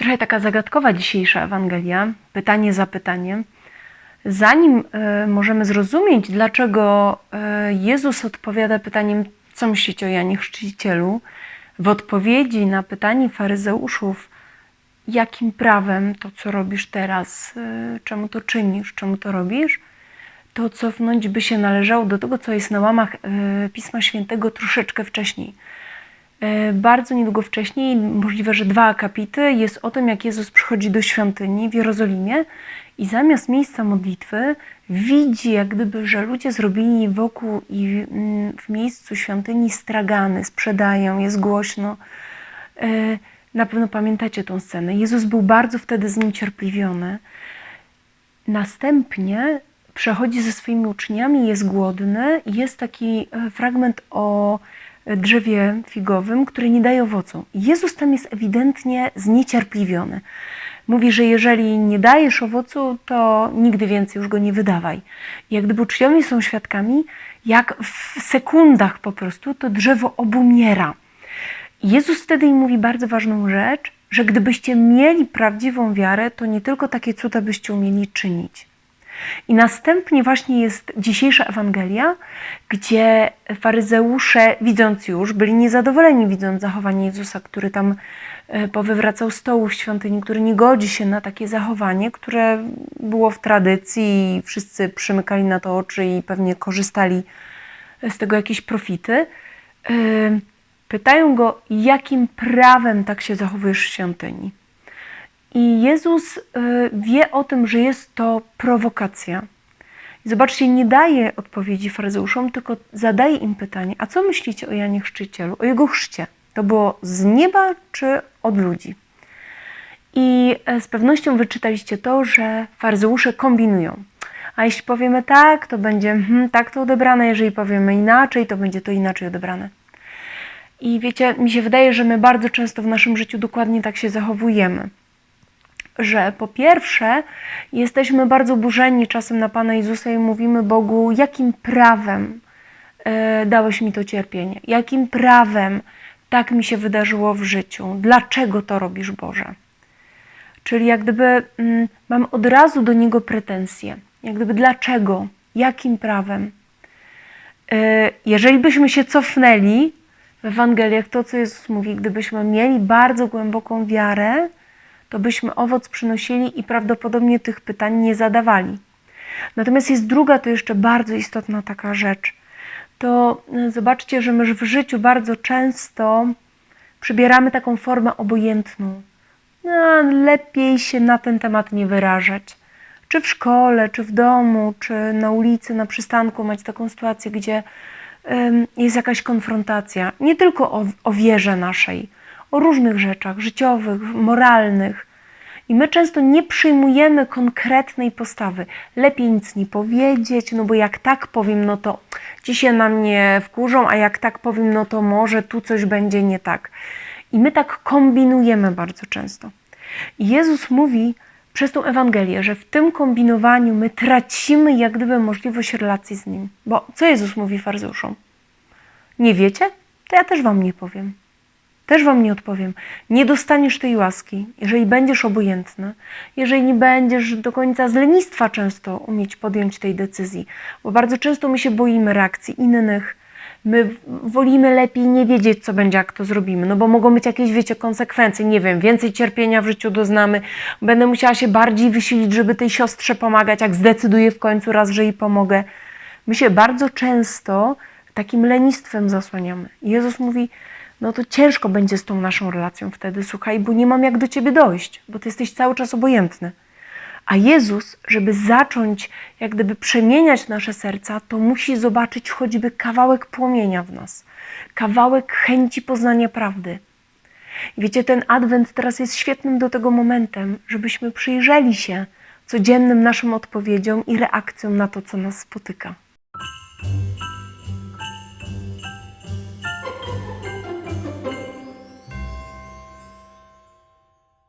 trochę taka zagadkowa dzisiejsza Ewangelia, pytanie za pytaniem. Zanim e, możemy zrozumieć, dlaczego e, Jezus odpowiada pytaniem, co myślicie o Janie Chrzcicielu, w odpowiedzi na pytanie faryzeuszów, jakim prawem to, co robisz teraz, e, czemu to czynisz, czemu to robisz, to cofnąć by się należało do tego, co jest na łamach Pisma Świętego troszeczkę wcześniej. E, Bardzo niedługo wcześniej, możliwe, że dwa akapity, jest o tym, jak Jezus przychodzi do świątyni w Jerozolimie i zamiast miejsca modlitwy widzi, jak gdyby, że ludzie zrobili wokół i w miejscu świątyni stragany, sprzedają, jest głośno. E, Na pewno pamiętacie tą scenę. Jezus był bardzo wtedy zniecierpliwiony. Następnie przechodzi ze swoimi uczniami, jest głodny jest taki e, fragment o drzewie figowym, który nie daje owocu. Jezus tam jest ewidentnie zniecierpliwiony. Mówi, że jeżeli nie dajesz owocu, to nigdy więcej już go nie wydawaj. Jak gdyby uczniowie są świadkami, jak w sekundach po prostu to drzewo obumiera. Jezus wtedy im mówi bardzo ważną rzecz, że gdybyście mieli prawdziwą wiarę, to nie tylko takie cuda byście umieli czynić. I następnie właśnie jest dzisiejsza Ewangelia, gdzie faryzeusze, widząc już, byli niezadowoleni, widząc zachowanie Jezusa, który tam e, powywracał stołu w świątyni, który nie godzi się na takie zachowanie, które było w tradycji i wszyscy przymykali na to oczy i pewnie korzystali z tego jakieś profity. E, Pytają go, jakim prawem tak się zachowujesz w świątyni. I Jezus y, wie o tym, że jest to prowokacja. Zobaczcie, nie daje odpowiedzi faryzeuszom, tylko zadaje im pytanie: A co myślicie o Janie Chrzcicielu, o jego chrzcie? To było z nieba czy od ludzi? I e, z pewnością wyczytaliście to, że faryzeusze kombinują. A jeśli powiemy tak, to będzie hmm, tak to odebrane, jeżeli powiemy inaczej, to będzie to inaczej odebrane. I wiecie, mi się wydaje, że my bardzo często w naszym życiu dokładnie tak się zachowujemy że po pierwsze jesteśmy bardzo burzeni czasem na Pana Jezusa i mówimy Bogu, jakim prawem e, dałeś mi to cierpienie, jakim prawem tak mi się wydarzyło w życiu, dlaczego to robisz Boże. Czyli jak gdyby mm, mam od razu do Niego pretensje, jak gdyby dlaczego, jakim prawem. E, jeżeli byśmy się cofnęli w Ewangeliach, to co Jezus mówi, gdybyśmy mieli bardzo głęboką wiarę, to byśmy owoc przynosili i prawdopodobnie tych pytań nie zadawali. Natomiast jest druga, to jeszcze bardzo istotna taka rzecz. To y, zobaczcie, że my w życiu bardzo często przybieramy taką formę obojętną. No, lepiej się na ten temat nie wyrażać. Czy w szkole, czy w domu, czy na ulicy, na przystanku mać taką sytuację, gdzie jest jakaś konfrontacja. Nie tylko o, o wierze naszej, o różnych rzeczach życiowych, moralnych. I my często nie przyjmujemy konkretnej postawy. Lepiej nic nie powiedzieć, no bo jak tak powiem, no to ci się na mnie wkurzą, a jak tak powiem, no to może tu coś będzie nie tak. I my tak kombinujemy bardzo często. I Jezus mówi przez tą Ewangelię, że w tym kombinowaniu my tracimy jak gdyby możliwość relacji z Nim. Bo co Jezus mówi faryzeuszom? Nie wiecie? To ja też wam nie powiem. Też Wam nie odpowiem. Nie dostaniesz tej łaski, jeżeli będziesz obojętny, jeżeli nie będziesz do końca z lenistwa często umieć podjąć tej decyzji, bo bardzo często my się boimy reakcji innych. My wolimy lepiej nie wiedzieć, co będzie, jak to zrobimy, no bo mogą być jakieś, wiecie, konsekwencje. Nie wiem, więcej cierpienia w życiu doznamy, będę musiała się bardziej wysilić, żeby tej siostrze pomagać, jak zdecyduję w końcu raz, że jej pomogę. My się bardzo często takim lenistwem zasłaniamy. Jezus mówi, no to ciężko będzie z tą naszą relacją wtedy, słuchaj, bo nie mam jak do ciebie dojść, bo ty jesteś cały czas obojętny. A Jezus, żeby zacząć jak gdyby przemieniać nasze serca, to musi zobaczyć choćby kawałek płomienia w nas, kawałek chęci poznania prawdy. Wiecie, ten adwent teraz jest świetnym do tego momentem, żebyśmy przyjrzeli się codziennym naszym odpowiedziom i reakcjom na to, co nas spotyka.